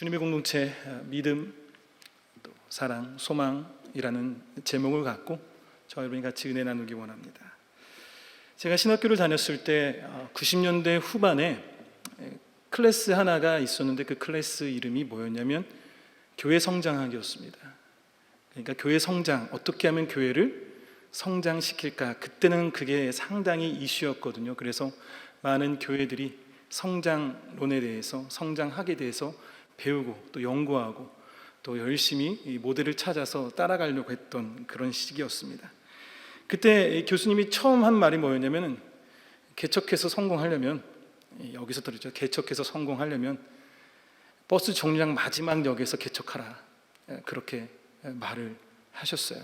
주님의 공동체 어, 믿음, 또 사랑, 소망이라는 제목을 갖고 저와 여러분이 같이 은혜 나누기 원합니다. 제가 신학교를 다녔을 때 어, 90년대 후반에 에, 클래스 하나가 있었는데 그 클래스 이름이 뭐였냐면 교회 성장학이었습니다. 그러니까 교회 성장 어떻게 하면 교회를 성장시킬까 그때는 그게 상당히 이슈였거든요. 그래서 많은 교회들이 성장론에 대해서 성장학에 대해서 배우고 또 연구하고 또 열심히 이 모델을 찾아서 따라가려고 했던 그런 시기였습니다. 그때 이 교수님이 처음 한 말이 뭐였냐면은 개척해서 성공하려면 여기서 들었죠. 개척해서 성공하려면 버스 정류장 마지막 역에서 개척하라. 예, 그렇게 말을 하셨어요.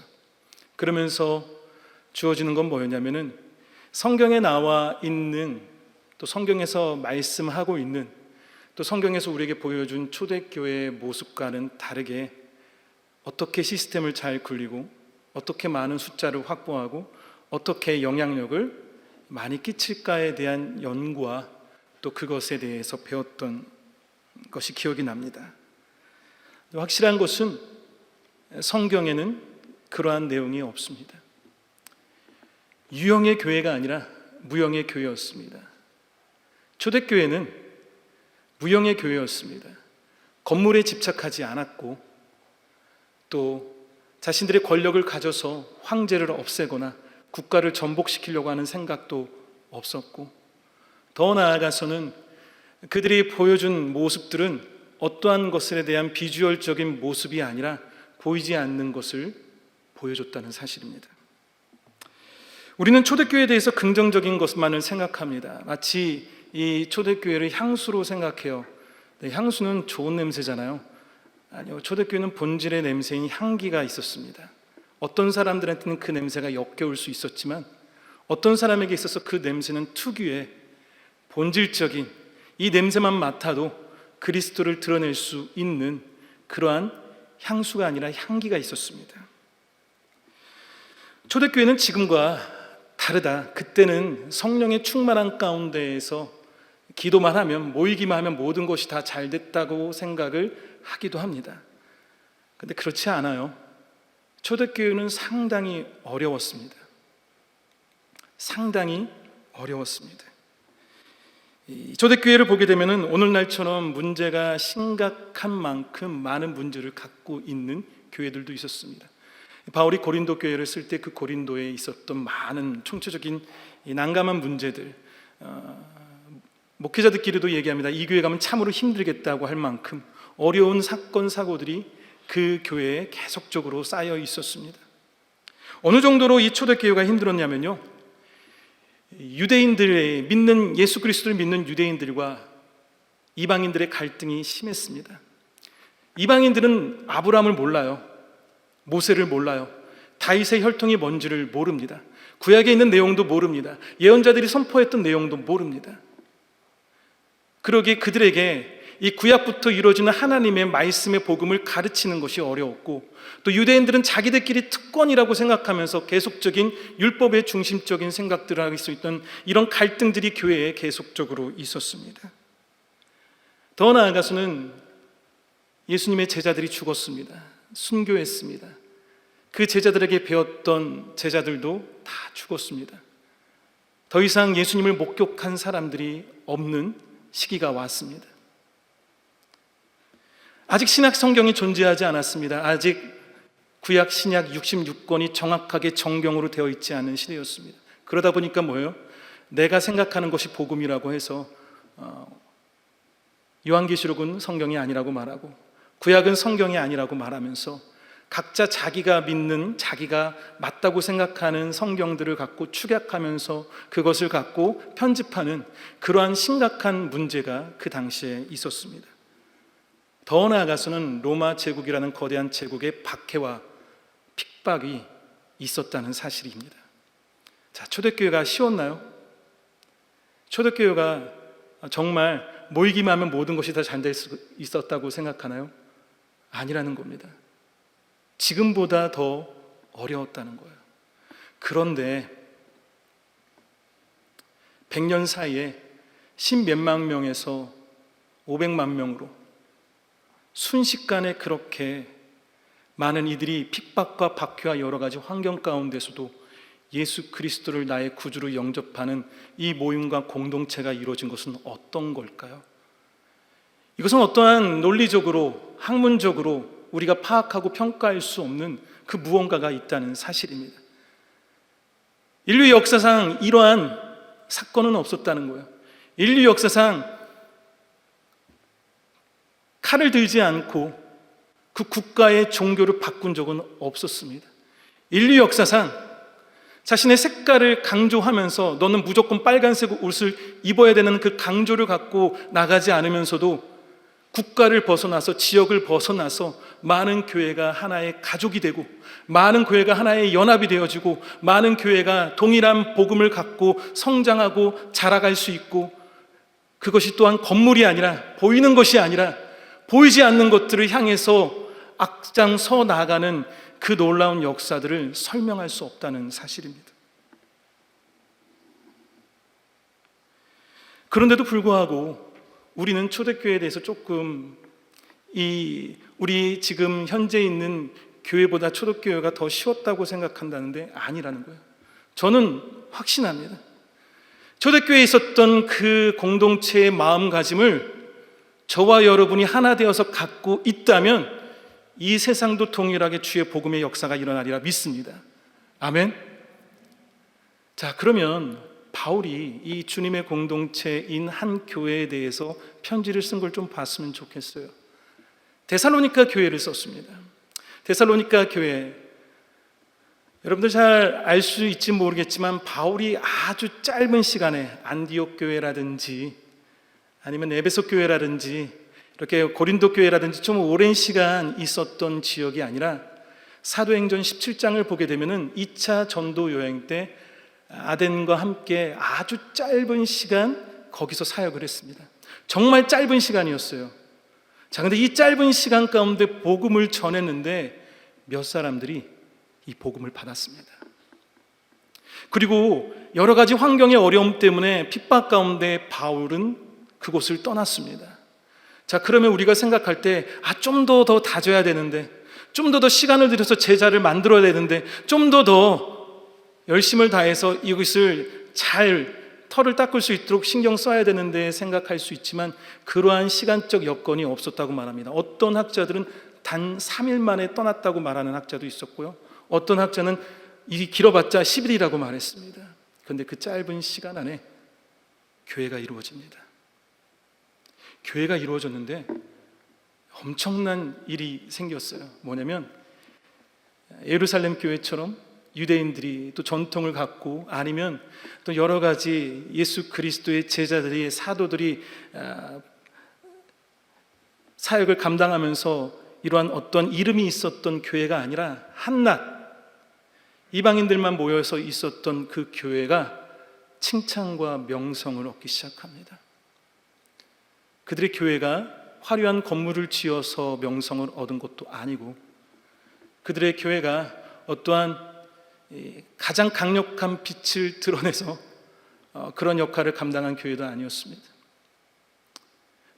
그러면서 주어지는 건 뭐였냐면은 성경에 나와 있는 또 성경에서 말씀하고 있는 또 성경에서 우리에게 보여준 초대교회의 모습과는 다르게 어떻게 시스템을 잘 굴리고 어떻게 많은 숫자를 확보하고 어떻게 영향력을 많이 끼칠까에 대한 연구와 또 그것에 대해서 배웠던 것이 기억이 납니다. 확실한 것은 성경에는 그러한 내용이 없습니다. 유형의 교회가 아니라 무형의 교회였습니다. 초대교회는 무형의 교회였습니다. 건물에 집착하지 않았고 또 자신들의 권력을 가져서 황제를 없애거나 국가를 전복시키려고 하는 생각도 없었고 더 나아가서는 그들이 보여준 모습들은 어떠한 것에 대한 비주얼적인 모습이 아니라 보이지 않는 것을 보여줬다는 사실입니다. 우리는 초대교회에 대해서 긍정적인 것만을 생각합니다. 마치 이 초대교회를 향수로 생각해요. 네, 향수는 좋은 냄새잖아요. 아니요, 초대교회는 본질의 냄새인 향기가 있었습니다. 어떤 사람들한테는 그 냄새가 역겨울 수 있었지만 어떤 사람에게 있어서 그 냄새는 특유의 본질적인 이 냄새만 맡아도 그리스도를 드러낼 수 있는 그러한 향수가 아니라 향기가 있었습니다. 초대교회는 지금과 다르다. 그때는 성령의 충만한 가운데에서 기도만 하면 모이기만 하면 모든 것이 다 잘 됐다고 생각을 하기도 합니다. 근데 그렇지 않아요. 초대교회는 상당히 어려웠습니다. 상당히 어려웠습니다. 이 초대교회를 보게 되면은 오늘날처럼 문제가 심각한 만큼 많은 문제를 갖고 있는 교회들도 있었습니다. 바울이 고린도 교회를 쓸 때 그 고린도에 있었던 많은 총체적인 이 난감한 문제들, 어, 목회자들끼리도 얘기합니다. 이 교회 가면 참으로 힘들겠다고 할 만큼 어려운 사건 사고들이 그 교회에 계속적으로 쌓여 있었습니다. 어느 정도로 이 초대교회가 힘들었냐면요. 유대인들의 믿는 예수 그리스도를 믿는 유대인들과 이방인들의 갈등이 심했습니다. 이방인들은 아브라함을 몰라요. 모세를 몰라요. 다윗의 혈통이 뭔지를 모릅니다. 구약에 있는 내용도 모릅니다. 예언자들이 선포했던 내용도 모릅니다. 그러기에 그들에게 이 구약부터 이루어지는 하나님의 말씀의 복음을 가르치는 것이 어려웠고 또 유대인들은 자기들끼리 특권이라고 생각하면서 계속적인 율법의 중심적인 생각들을 하고 있었던 이런 갈등들이 교회에 계속적으로 있었습니다. 더 나아가서는 예수님의 제자들이 죽었습니다. 순교했습니다. 그 제자들에게 배웠던 제자들도 다 죽었습니다. 더 이상 예수님을 목격한 사람들이 없는 시기가 왔습니다. 아직 신약 성경이 존재하지 않았습니다. 아직 구약 신약 66권이 정확하게 정경으로 되어 있지 않은 시대였습니다. 그러다 보니까 뭐예요? 내가 생각하는 것이 복음이라고 해서 어, 요한계시록은 성경이 아니라고 말하고 구약은 성경이 아니라고 말하면서 각자 자기가 믿는 자기가 맞다고 생각하는 성경들을 갖고 축약하면서 그것을 갖고 편집하는 그러한 심각한 문제가 그 당시에 있었습니다. 더 나아가서는 로마 제국이라는 거대한 제국의 박해와 핍박이 있었다는 사실입니다. 자, 초대교회가 쉬웠나요? 초대교회가 정말 모이기만 하면 모든 것이 다 잘 될 수 있었다고 생각하나요? 아니라는 겁니다. 지금보다 더 어려웠다는 거예요. 그런데 100년 사이에 십몇만 명에서 500만 명으로 순식간에 그렇게 많은 이들이 핍박과 박해와 여러 가지 환경 가운데서도 예수 그리스도를 나의 구주로 영접하는 이 모임과 공동체가 이루어진 것은 어떤 걸까요? 이것은 어떠한 논리적으로, 학문적으로 우리가 파악하고 평가할 수 없는 그 무언가가 있다는 사실입니다. 인류 역사상 이러한 사건은 없었다는 거예요. 인류 역사상 칼을 들지 않고 그 국가의 종교를 바꾼 적은 없었습니다. 인류 역사상 자신의 색깔을 강조하면서 너는 무조건 빨간색 옷을 입어야 되는 그 강조를 갖고 나가지 않으면서도 국가를 벗어나서 지역을 벗어나서 많은 교회가 하나의 가족이 되고 많은 교회가 하나의 연합이 되어지고 많은 교회가 동일한 복음을 갖고 성장하고 자라갈 수 있고 그것이 또한 건물이 아니라 보이는 것이 아니라 보이지 않는 것들을 향해서 앞장서 나가는 그 놀라운 역사들을 설명할 수 없다는 사실입니다. 그런데도 불구하고 우리는 초대교회에 대해서 조금 이 우리 지금 현재 있는 교회보다 초대교회가 더 쉬웠다고 생각한다는데 아니라는 거예요. 저는 확신합니다. 초대교회에 있었던 그 공동체의 마음가짐을 저와 여러분이 하나 되어서 갖고 있다면 이 세상도 동일하게 주의 복음의 역사가 일어나리라 믿습니다. 아멘. 자, 그러면 바울이 이 주님의 공동체인 한 교회에 대해서 편지를 쓴 걸 좀 봤으면 좋겠어요. 데살로니카 교회를 썼습니다. 데살로니카 교회 여러분들 잘 알 수 있지 모르겠지만 바울이 아주 짧은 시간에 안디옥 교회라든지 아니면 에베소 교회라든지 이렇게 고린도 교회라든지 좀 오랜 시간 있었던 지역이 아니라 사도행전 17장을 보게 되면은 2차 전도 여행 때 아덴과 함께 아주 짧은 시간 거기서 사역을 했습니다. 정말 짧은 시간이었어요. 자, 근데 이 짧은 시간 가운데 복음을 전했는데 몇 사람들이 이 복음을 받았습니다. 그리고 여러 가지 환경의 어려움 때문에 핍박 가운데 바울은 그곳을 떠났습니다. 자, 그러면 우리가 생각할 때, 아, 좀 더 더 다져야 되는데, 좀 더 더 시간을 들여서 제자를 만들어야 되는데, 좀 더 더 열심을 다해서 이것을 잘 털을 닦을 수 있도록 신경 써야 되는데 생각할 수 있지만, 그러한 시간적 여건이 없었다고 말합니다. 어떤 학자들은 단 3일 만에 떠났다고 말하는 학자도 있었고요. 어떤 학자는 이 길어봤자 10일이라고 말했습니다. 그런데 그 짧은 시간 안에 교회가 이루어집니다. 교회가 이루어졌는데 엄청난 일이 생겼어요. 뭐냐면 예루살렘 교회처럼 유대인들이 또 전통을 갖고 아니면 또 여러 가지 예수 그리스도의 제자들이 사도들이 아, 사역을 감당하면서 이러한 어떤 이름이 있었던 교회가 아니라 한낱 이방인들만 모여서 있었던 그 교회가 칭찬과 명성을 얻기 시작합니다. 그들의 교회가 화려한 건물을 지어서 명성을 얻은 것도 아니고 그들의 교회가 어떠한 가장 강력한 빛을 드러내서 어, 그런 역할을 감당한 교회도 아니었습니다.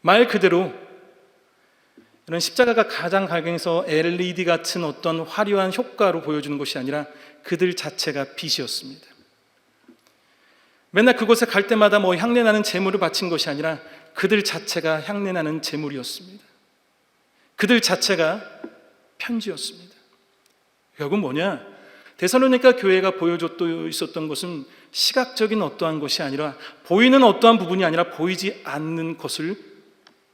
말 그대로 이런 십자가가 가장 가경에서 LED 같은 어떤 화려한 효과로 보여주는 것이 아니라 그들 자체가 빛이었습니다. 맨날 그곳에 갈 때마다 뭐 향내나는 제물을 바친 것이 아니라 그들 자체가 향내나는 제물이었습니다. 그들 자체가 편지였습니다. 결국 뭐냐? 데살로니가 교회가 보여줬도 있었던 것은 시각적인 어떠한 것이 아니라 보이는 어떠한 부분이 아니라 보이지 않는 것을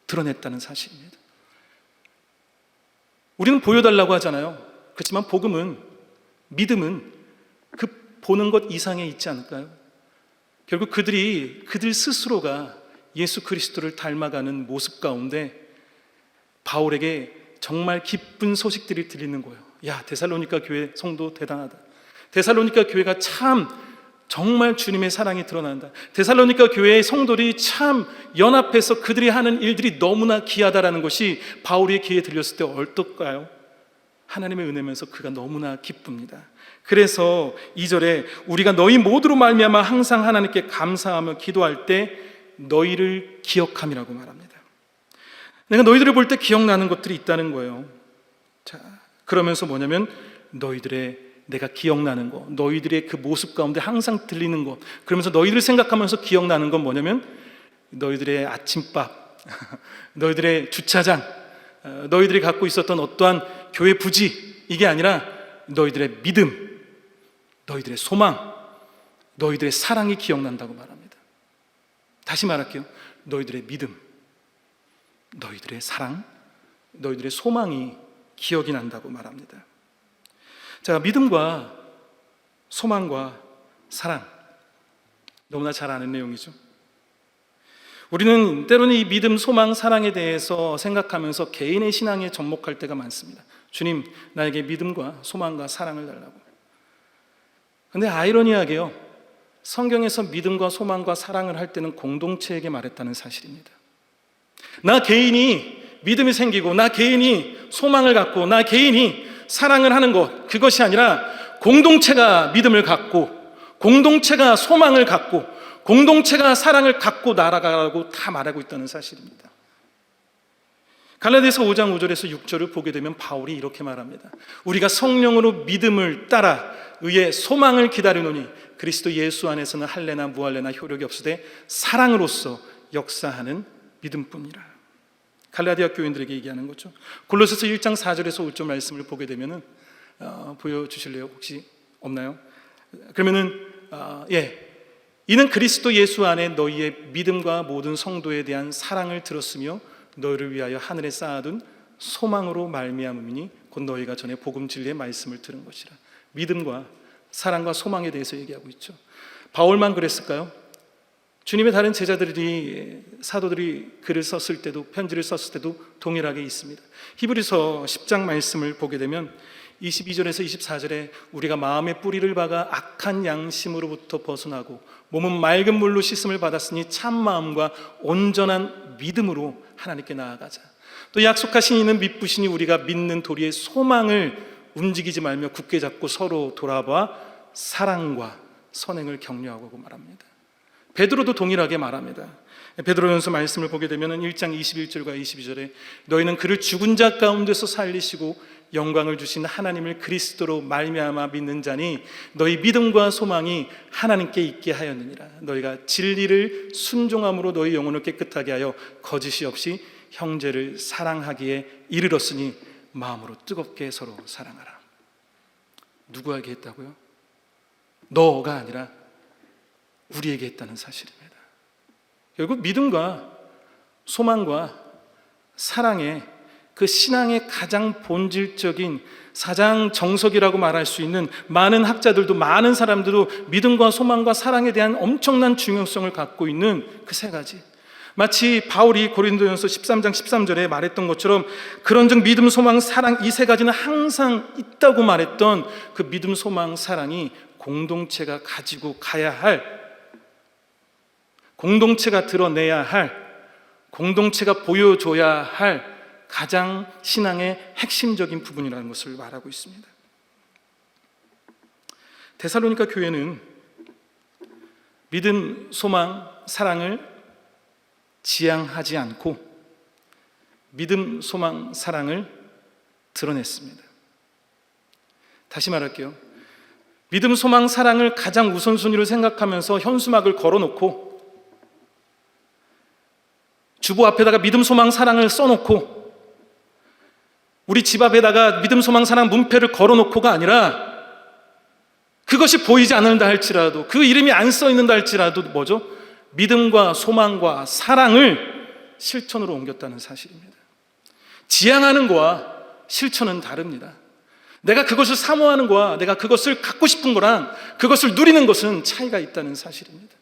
드러냈다는 사실입니다. 우리는 보여달라고 하잖아요. 그렇지만 복음은 믿음은 그 보는 것 이상에 있지 않을까요? 결국 그들이 그들 스스로가 예수 그리스도를 닮아가는 모습 가운데 바울에게 정말 기쁜 소식들이 들리는 거예요. 야, 데살로니가 교회 성도 대단하다. 데살로니가 교회가 참 정말 주님의 사랑이 드러난다. 데살로니가 교회의 성도들이 참 연합해서 그들이 하는 일들이 너무나 귀하다라는 것이 바울의 귀에 들렸을 때 어떨까요? 하나님의 은혜면서 그가 너무나 기쁩니다. 그래서 2절에 우리가 너희 모두로 말미암아 항상 하나님께 감사하며 기도할 때 너희를 기억함이라고 말합니다. 내가 너희들을 볼 때 기억나는 것들이 있다는 거예요. 자, 그러면서 뭐냐면 너희들의 내가 기억나는 거, 너희들의 그 모습 가운데 항상 들리는 것, 그러면서 너희들을 생각하면서 기억나는 건 뭐냐면 너희들의 아침밥, 너희들의 주차장, 어, 너희들이 갖고 있었던 어떠한 교회 부지 이게 아니라 너희들의 믿음, 너희들의 소망, 너희들의 사랑이 기억난다고 말합니다. 다시 말할게요. 너희들의 믿음, 너희들의 사랑, 너희들의 소망이 기억이 난다고 말합니다. 자, 믿음과 소망과 사랑. 너무나 잘 아는 내용이죠. 우리는 때로는 이 믿음, 소망, 사랑에 대해서 생각하면서 개인의 신앙에 접목할 때가 많습니다. 주님, 나에게 믿음과 소망과 사랑을 달라고. 근데 아이러니하게요. 성경에서 믿음과 소망과 사랑을 할 때는 공동체에게 말했다는 사실입니다. 나 개인이 믿음이 생기고 나 개인이 소망을 갖고 나 개인이 사랑을 하는 것 그것이 아니라 공동체가 믿음을 갖고 공동체가 소망을 갖고 공동체가 사랑을 갖고 날아가라고 다 말하고 있다는 사실입니다. 갈라디아서 5장 5절에서 6절을 보게 되면 바울이 이렇게 말합니다. 우리가 성령으로 믿음을 따라 의의 소망을 기다리노니 그리스도 예수 안에서는 할례나 무할례나 효력이 없으되 사랑으로서 역사하는 믿음뿐이라. 갈라디아 교인들에게 얘기하는 거죠. 골로새서 1장 4절에서 5절 말씀을 보게 되면은 어, 보여주실래요? 혹시 없나요? 그러면은 어, 예, 이는 그리스도 예수 안에 너희의 믿음과 모든 성도에 대한 사랑을 들었으며 너희를 위하여 하늘에 쌓아둔 소망으로 말미암음이니 곧 너희가 전에 복음 진리의 말씀을 들은 것이라. 믿음과 사랑과 소망에 대해서 얘기하고 있죠. 바울만 그랬을까요? 주님의 다른 제자들이 사도들이 글을 썼을 때도 편지를 썼을 때도 동일하게 있습니다. 히브리서 10장 말씀을 보게 되면 22절에서 24절에 우리가 마음의 뿌리를 박아 악한 양심으로부터 벗어나고 몸은 맑은 물로 씻음을 받았으니 참 마음과 온전한 믿음으로 하나님께 나아가자. 또 약속하신 이는 믿부시니 우리가 믿는 도리의 소망을 움직이지 말며 굳게 잡고 서로 돌아봐 사랑과 선행을 격려하고 말합니다. 베드로도 동일하게 말합니다. 베드로전서 말씀을 보게 되면 1장 21절과 22절에 너희는 그를 죽은 자 가운데서 살리시고 영광을 주신 하나님을 그리스도로 말미암아 믿는 자니 너희 믿음과 소망이 하나님께 있게 하였느니라 너희가 진리를 순종함으로 너희 영혼을 깨끗하게 하여 거짓이 없이 형제를 사랑하기에 이르렀으니 마음으로 뜨겁게 서로 사랑하라 누구에게 했다고요? 너가 아니라 우리에게 했다는 사실입니다. 결국 믿음과 소망과 사랑의 그 신앙의 가장 본질적인 사장 정석이라고 말할 수 있는 많은 학자들도 많은 사람들도 믿음과 소망과 사랑에 대한 엄청난 중요성을 갖고 있는 그 세 가지. 마치 바울이 고린도전서 13장 13절에 말했던 것처럼 그런즉 믿음, 소망, 사랑 이 세 가지는 항상 있다고 말했던 그 믿음, 소망, 사랑이 공동체가 가지고 가야 할 공동체가 드러내야 할, 공동체가 보여줘야 할 가장 신앙의 핵심적인 부분이라는 것을 말하고 있습니다. 데살로니가 교회는 믿음, 소망, 사랑을 지향하지 않고 믿음, 소망, 사랑을 드러냈습니다. 다시 말할게요. 믿음, 소망, 사랑을 가장 우선순위로 생각하면서 현수막을 걸어놓고 주보 앞에다가 믿음, 소망, 사랑을 써놓고 우리 집 앞에다가 믿음, 소망, 사랑 문패를 걸어놓고가 아니라 그것이 보이지 않는다 할지라도 그 이름이 안 써 있는다 할지라도 뭐죠? 믿음과 소망과 사랑을 실천으로 옮겼다는 사실입니다. 지향하는 거와 실천은 다릅니다. 내가 그것을 사모하는 거와 내가 그것을 갖고 싶은 거랑 그것을 누리는 것은 차이가 있다는 사실입니다.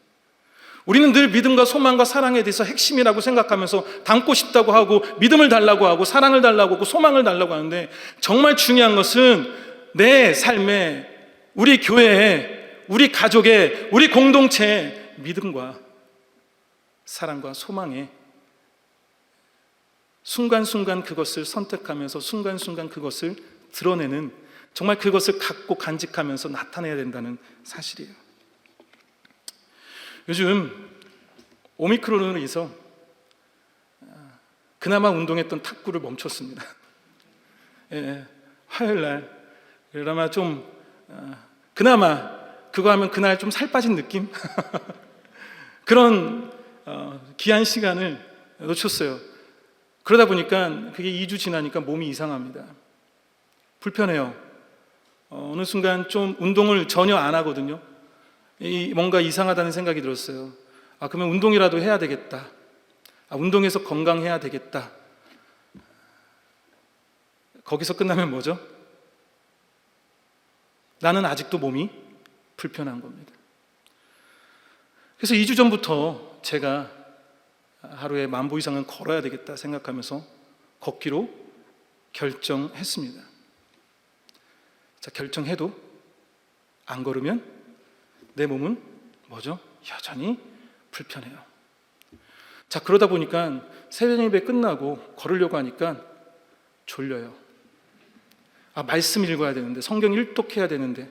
우리는 늘 믿음과 소망과 사랑에 대해서 핵심이라고 생각하면서 담고 싶다고 하고 믿음을 달라고 하고 사랑을 달라고 하고 소망을 달라고 하는데 정말 중요한 것은 내 삶에 우리 교회에 우리 가족에 우리 공동체에 믿음과 사랑과 소망에 순간순간 그것을 선택하면서 순간순간 그것을 드러내는 정말 그것을 갖고 간직하면서 나타내야 된다는 사실이에요. 요즘 오미크론으로 인해서 그나마 운동했던 탁구를 멈췄습니다. 예, 화요일 날 그나마 좀 어, 그나마 그거 하면 그날 좀 살 빠진 느낌 그런 어, 귀한 시간을 놓쳤어요. 그러다 보니까 그게 2주 지나니까 몸이 이상합니다. 불편해요. 어, 어느 순간 좀 운동을 전혀 안 하거든요. 이 뭔가 이상하다는 생각이 들었어요. 아, 그러면 운동이라도 해야 되겠다. 아, 운동해서 건강해야 되겠다. 거기서 끝나면 뭐죠? 나는 아직도 몸이 불편한 겁니다. 그래서 2주 전부터 제가 하루에 만보 이상은 걸어야 되겠다 생각하면서 걷기로 결정했습니다. 자, 결정해도 안 걸으면 내 몸은 뭐죠? 여전히 불편해요. 자, 그러다 보니까 새벽 예배 끝나고 걸으려고 하니까 졸려요. 아, 말씀 읽어야 되는데, 성경 일독해야 되는데,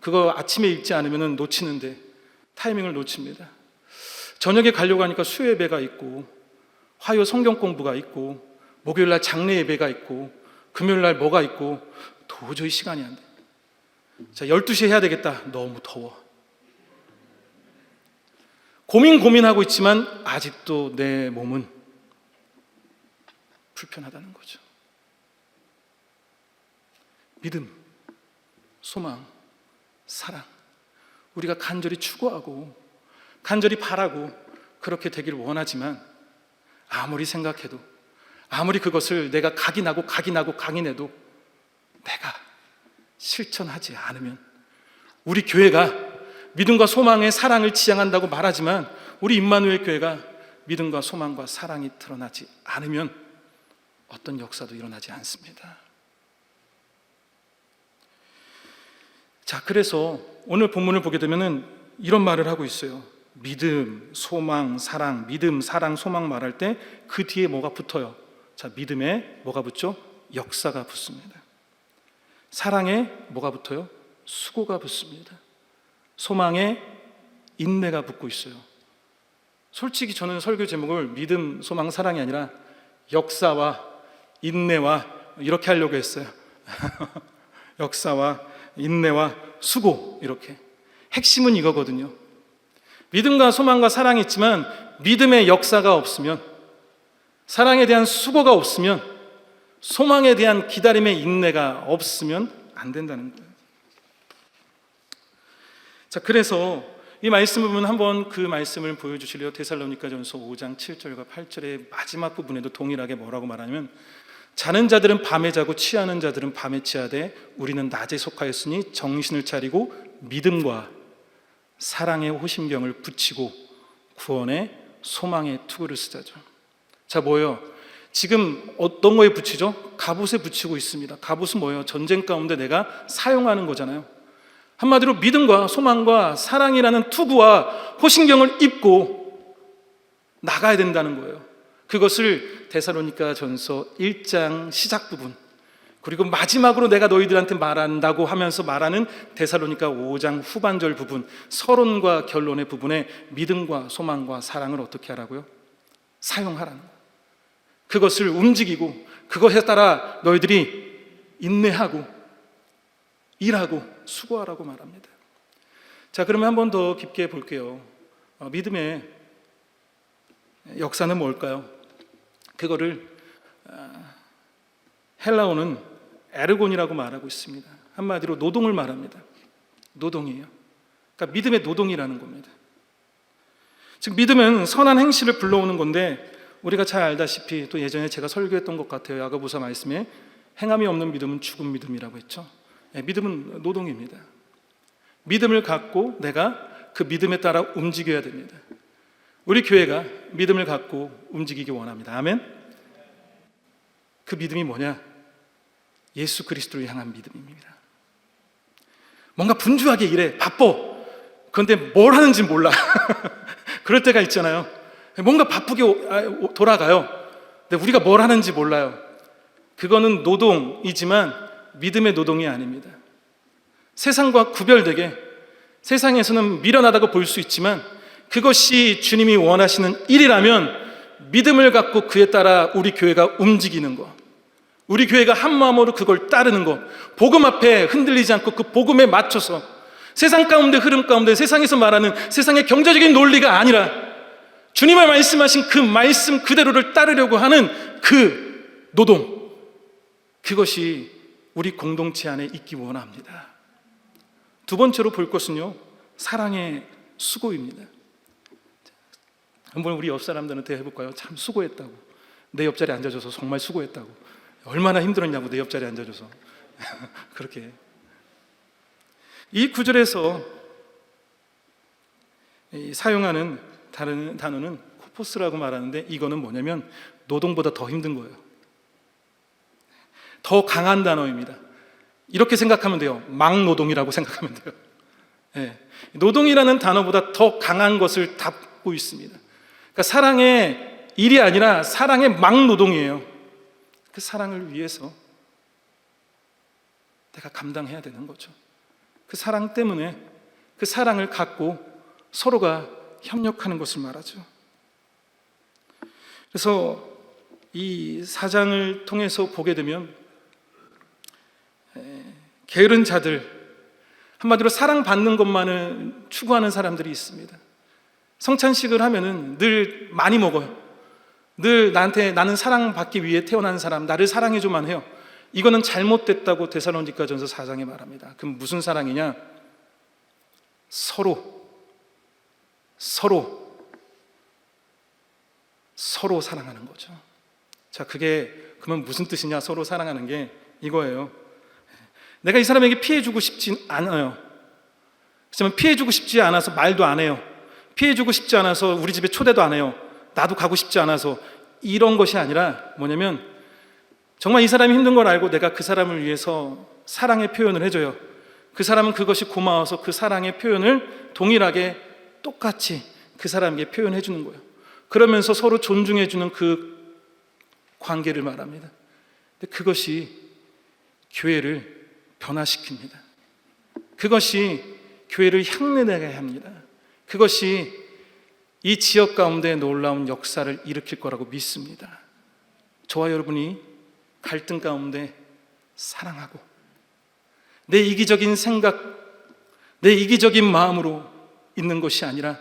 그거 아침에 읽지 않으면 놓치는데, 타이밍을 놓칩니다. 저녁에 가려고 하니까 수요 예배가 있고, 화요 성경 공부가 있고, 목요일 날 장례 예배가 있고, 금요일 날 뭐가 있고, 도저히 시간이 안 돼. 자, 12시에 해야 되겠다. 너무 더워. 고민 고민하고 있지만 아직도 내 몸은 불편하다는 거죠. 믿음, 소망, 사랑. 우리가 간절히 추구하고 간절히 바라고 그렇게 되기를 원하지만 아무리 생각해도 아무리 그것을 내가 각인하고 각인하고 강인해도 내가 실천하지 않으면 우리 교회가 믿음과 소망의 사랑을 지향한다고 말하지만 우리 임마누엘 교회가 믿음과 소망과 사랑이 드러나지 않으면 어떤 역사도 일어나지 않습니다. 자, 그래서 오늘 본문을 보게 되면은 이런 말을 하고 있어요. 믿음, 소망, 사랑, 믿음, 사랑, 소망 말할 때 그 뒤에 뭐가 붙어요? 자, 믿음에 뭐가 붙죠? 역사가 붙습니다. 사랑에 뭐가 붙어요? 수고가 붙습니다. 소망에 인내가 붙고 있어요. 솔직히 저는 설교 제목을 믿음, 소망, 사랑이 아니라 역사와 인내와 이렇게 하려고 했어요. 역사와 인내와 수고 이렇게 핵심은 이거거든요. 믿음과 소망과 사랑이 있지만 믿음의 역사가 없으면 사랑에 대한 수고가 없으면 소망에 대한 기다림의 인내가 없으면 안 된다는 거예요. 자, 그래서 이 말씀을 보면 한번 그 말씀을 보여주실래요? 데살로니가전서 5장 7절과 8절의 마지막 부분에도 동일하게 뭐라고 말하냐면 자는 자들은 밤에 자고 취하는 자들은 밤에 취하되 우리는 낮에 속하였으니 정신을 차리고 믿음과 사랑의 호심경을 붙이고 구원의 소망의 투구를 쓰자죠. 자, 뭐예요? 지금 어떤 거에 붙이죠? 갑옷에 붙이고 있습니다. 갑옷은 뭐예요? 전쟁 가운데 내가 사용하는 거잖아요. 한마디로 믿음과 소망과 사랑이라는 투구와 호신경을 입고 나가야 된다는 거예요. 그것을 데살로니가 전서 1장 시작 부분 그리고 마지막으로 내가 너희들한테 말한다고 하면서 말하는 데살로니가 5장 후반절 부분 서론과 결론의 부분에 믿음과 소망과 사랑을 어떻게 하라고요? 사용하라는 거예요. 그것을 움직이고 그것에 따라 너희들이 인내하고 일하고 수고하라고 말합니다. 자, 그러면 한 번 더 깊게 볼게요. 어, 믿음의 역사는 뭘까요? 그거를 어, 헬라어는 에르곤이라고 말하고 있습니다. 한마디로 노동을 말합니다. 노동이에요. 그러니까 믿음의 노동이라는 겁니다. 즉 믿음은 선한 행실을 불러오는 건데 우리가 잘 알다시피 또 예전에 제가 설교했던 것 같아요. 야고보서 말씀에 행함이 없는 믿음은 죽은 믿음이라고 했죠. 예, 믿음은 노동입니다. 믿음을 갖고 내가 그 믿음에 따라 움직여야 됩니다. 우리 교회가 믿음을 갖고 움직이기 원합니다. 아멘. 그 믿음이 뭐냐? 예수 그리스도를 향한 믿음입니다. 뭔가 분주하게 일해, 바빠. 그런데 뭘 하는지 몰라. 그럴 때가 있잖아요. 뭔가 바쁘게 아, 돌아가요. 근데 우리가 뭘 하는지 몰라요. 그거는 노동이지만 믿음의 노동이 아닙니다. 세상과 구별되게 세상에서는 미련하다고 볼 수 있지만 그것이 주님이 원하시는 일이라면 믿음을 갖고 그에 따라 우리 교회가 움직이는 것. 우리 교회가 한 마음으로 그걸 따르는 것. 복음 앞에 흔들리지 않고 그 복음에 맞춰서 세상 가운데 흐름 가운데 세상에서 말하는 세상의 경제적인 논리가 아니라 주님의 말씀하신 그 말씀 그대로를 따르려고 하는 그 노동. 그것이 우리 공동체 안에 있기 원합니다. 두 번째로 볼 것은요, 사랑의 수고입니다. 한번 우리 옆 사람들한테 해볼까요? 참 수고했다고. 내 옆자리에 앉아줘서 정말 수고했다고. 얼마나 힘들었냐고 내 옆자리에 앉아줘서. 그렇게. 이 구절에서 이 사용하는 다른 단어는 코포스라고 말하는데 이거는 뭐냐면 노동보다 더 힘든 거예요. 더 강한 단어입니다. 이렇게 생각하면 돼요. 막노동이라고 생각하면 돼요. 예. 노동이라는 단어보다 더 강한 것을 담고 있습니다. 그러니까 사랑의 일이 아니라 사랑의 막노동이에요. 그 사랑을 위해서 내가 감당해야 되는 거죠. 그 사랑 때문에 그 사랑을 갖고 서로가 협력하는 것을 말하죠. 그래서 이 사장을 통해서 보게 되면 게으른 자들 한마디로 사랑받는 것만을 추구하는 사람들이 있습니다. 성찬식을 하면은 늘 많이 먹어요. 늘 나한테 나는 사랑받기 위해 태어난 사람, 나를 사랑해줘만 해요. 이거는 잘못됐다고 데살로니가전서 4장에 말합니다. 그럼 무슨 사랑이냐? 서로 서로 서로 사랑하는 거죠. 자, 그게 그러면 무슨 뜻이냐? 서로 사랑하는 게 이거예요. 내가 이 사람에게 피해 주고 싶진 않아요. 그렇지만 피해 주고 싶지 않아서 말도 안 해요. 피해 주고 싶지 않아서 우리 집에 초대도 안 해요. 나도 가고 싶지 않아서 이런 것이 아니라 뭐냐면 정말 이 사람이 힘든 걸 알고 내가 그 사람을 위해서 사랑의 표현을 해줘요. 그 사람은 그것이 고마워서 그 사랑의 표현을 동일하게 똑같이 그 사람에게 표현해 주는 거예요. 그러면서 서로 존중해 주는 그 관계를 말합니다. 그것이 교회를 변화시킵니다. 그것이 교회를 향내내게 합니다. 그것이 이 지역 가운데 놀라운 역사를 일으킬 거라고 믿습니다. 저와 여러분이 갈등 가운데 사랑하고 내 이기적인 생각, 내 이기적인 마음으로 있는 것이 아니라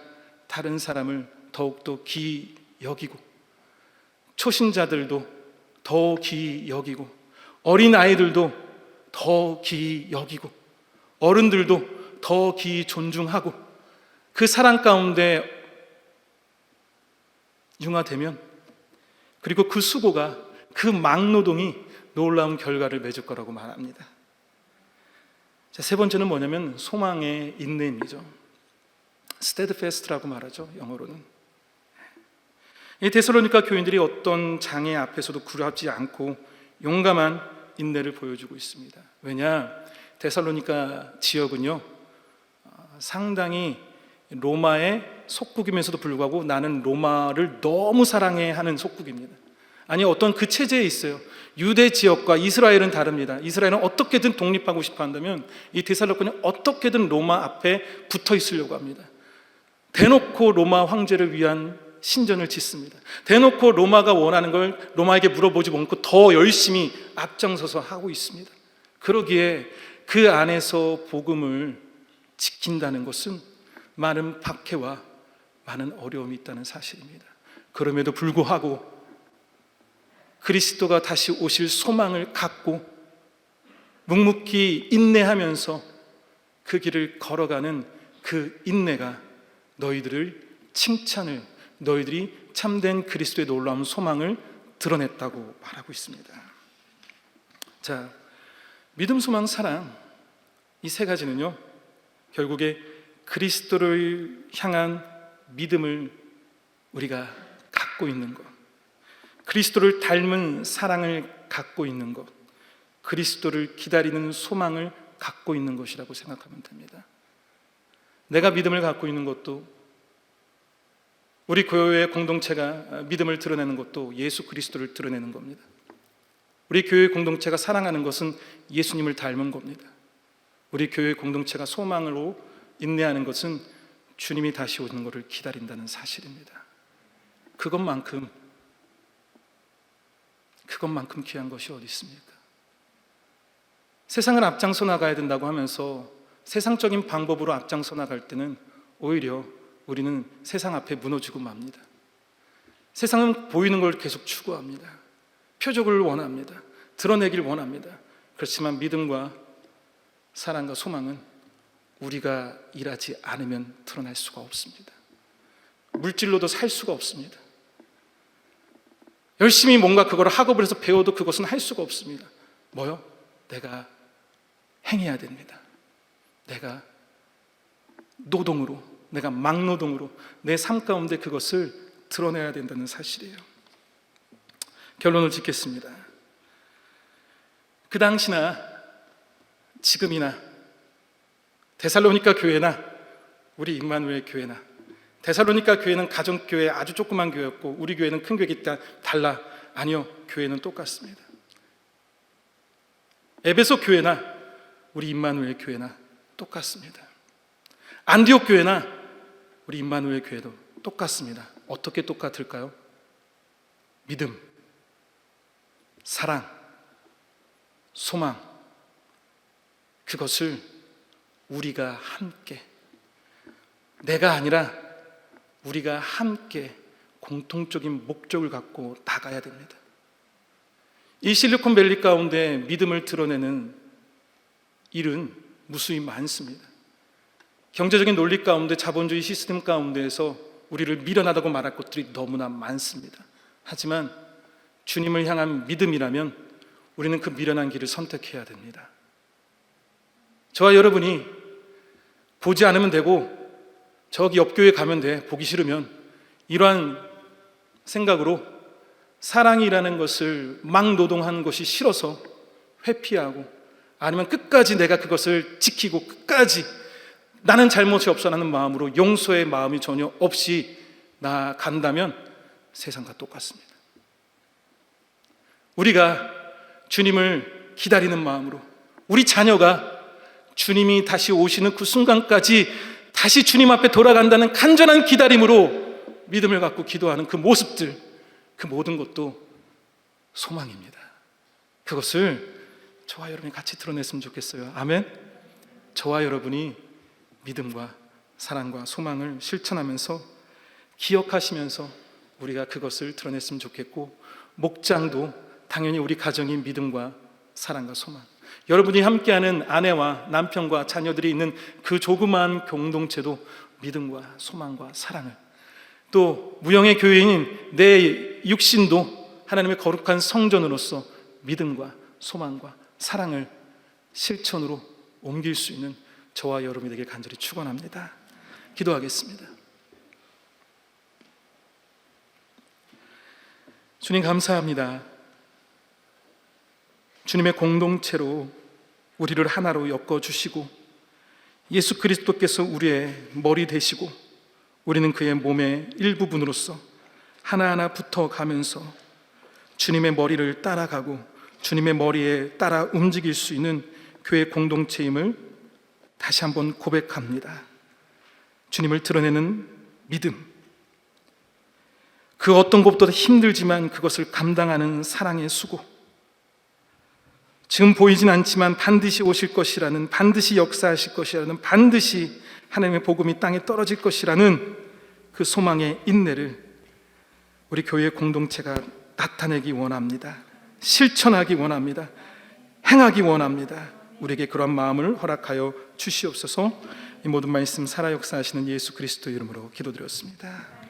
다른 사람을 더욱더 귀히 여기고 초신자들도 더 귀히 여기고 어린 아이들도 더 귀히 여기고 어른들도 더 귀히 존중하고 그 사랑 가운데 융화되면 그리고 그 수고가 그 막노동이 놀라운 결과를 맺을 거라고 말합니다. 자, 세 번째는 뭐냐면 소망의 인내입니다. steadfast라고 말하죠. 영어로는. 이 데살로니가 교인들이 어떤 장애 앞에서도 구하지 않고 용감한 인내를 보여주고 있습니다. 왜냐? 데살로니가 지역은요. 어, 상당히 로마의 속국이면서도 불구하고 나는 로마를 너무 사랑해 하는 속국입니다. 아니 어떤 그 체제에 있어요. 유대 지역과 이스라엘은 다릅니다. 이스라엘은 어떻게든 독립하고 싶어 한다면 이 데살로니가는 어떻게든 로마 앞에 붙어 있으려고 합니다. 대놓고 로마 황제를 위한 신전을 짓습니다. 대놓고 로마가 원하는 걸 로마에게 물어보지 않고 더 열심히 앞장서서 하고 있습니다. 그러기에 그 안에서 복음을 지킨다는 것은 많은 박해와 많은 어려움이 있다는 사실입니다. 그럼에도 불구하고 그리스도가 다시 오실 소망을 갖고 묵묵히 인내하면서 그 길을 걸어가는 그 인내가 너희들을 칭찬을 너희들이 참된 그리스도의 놀라운 소망을 드러냈다고 말하고 있습니다. 자, 믿음, 소망, 사랑 이 세 가지는요. 결국에 그리스도를 향한 믿음을 우리가 갖고 있는 것. 그리스도를 닮은 사랑을 갖고 있는 것. 그리스도를 기다리는 소망을 갖고 있는 것이라고 생각하면 됩니다. 내가 믿음을 갖고 있는 것도 우리 교회 공동체가 믿음을 드러내는 것도 예수 그리스도를 드러내는 겁니다. 우리 교회 공동체가 사랑하는 것은 예수님을 닮은 겁니다. 우리 교회 공동체가 소망으로 인내하는 것은 주님이 다시 오는 것을 기다린다는 사실입니다. 그것만큼 그것만큼 귀한 것이 어디 있습니까? 세상을 앞장서 나가야 된다고 하면서 세상적인 방법으로 앞장서 나갈 때는 오히려 우리는 세상 앞에 무너지고 맙니다. 세상은 보이는 걸 계속 추구합니다. 표적을 원합니다. 드러내길 원합니다. 그렇지만 믿음과 사랑과 소망은 우리가 일하지 않으면 드러날 수가 없습니다. 물질로도 살 수가 없습니다. 열심히 뭔가 그걸 학업을 해서 배워도 그것은 할 수가 없습니다. 뭐요? 내가 행해야 됩니다. 내가 노동으로, 내가 막노동으로 내 삶 가운데 그것을 드러내야 된다는 사실이에요. 결론을 짓겠습니다. 그 당시나 지금이나 데살로니가 교회나 우리 임마누엘 교회나 데살로니가 교회는 가정 교회 아주 조그만 교회였고 우리 교회는 큰 교회이기 달라 아니요 교회는 똑같습니다 에베소 교회나 우리 임마누엘 교회나 똑같습니다 안디옥 교회나 우리 임마누엘 교회도 똑같습니다 어떻게 똑같을까요? 믿음, 사랑, 소망 그것을 우리가 함께 내가 아니라 우리가 함께 공통적인 목적을 갖고 나가야 됩니다. 이 실리콘밸리 가운데 믿음을 드러내는 일은 무수히 많습니다. 경제적인 논리 가운데 자본주의 시스템 가운데에서 우리를 미련하다고 말할 것들이 너무나 많습니다. 하지만 주님을 향한 믿음이라면 우리는 그 미련한 길을 선택해야 됩니다. 저와 여러분이 보지 않으면 되고 저기 옆교회 가면 돼. 보기 싫으면 이러한 생각으로 사랑이라는 것을 막 노동하는 것이 싫어서 회피하고 아니면 끝까지 내가 그것을 지키고 끝까지 나는 잘못이 없어라는 마음으로 용서의 마음이 전혀 없이 나간다면 세상과 똑같습니다. 우리가 주님을 기다리는 마음으로 우리 자녀가 주님이 다시 오시는 그 순간까지 다시 주님 앞에 돌아간다는 간절한 기다림으로 믿음을 갖고 기도하는 그 모습들, 그 모든 것도 소망입니다. 그것을 저와 여러분이 같이 드러냈으면 좋겠어요. 아멘. 저와 여러분이 믿음과 사랑과 소망을 실천하면서 기억하시면서 우리가 그것을 드러냈으면 좋겠고 목장도 당연히 우리 가정이 믿음과 사랑과 소망. 여러분이 함께하는 아내와 남편과 자녀들이 있는 그 조그마한 공동체도 믿음과 소망과 사랑을 또 무형의 교회인 내 육신도 하나님의 거룩한 성전으로서 믿음과 소망과 사랑을 실천으로 옮길 수 있는 저와 여러분에게 간절히 축원합니다. 기도하겠습니다. 주님 감사합니다. 주님의 공동체로 우리를 하나로 엮어 주시고 예수 그리스도께서 우리의 머리 되시고 우리는 그의 몸의 일부분으로서 하나하나 붙어 가면서 주님의 머리를 따라가고 주님의 머리에 따라 움직일 수 있는 교회 공동체임을 다시 한번 고백합니다. 주님을 드러내는 믿음. 그 어떤 것보다 힘들지만 그것을 감당하는 사랑의 수고. 지금 보이진 않지만 반드시 오실 것이라는 반드시 역사하실 것이라는 반드시 하나님의 복음이 땅에 떨어질 것이라는 그 소망의 인내를 우리 교회 공동체가 나타내기 원합니다. 실천하기 원합니다. 행하기 원합니다. 우리에게 그런 마음을 허락하여 주시옵소서. 이 모든 말씀 살아 역사하시는 예수 그리스도 이름으로 기도드렸습니다.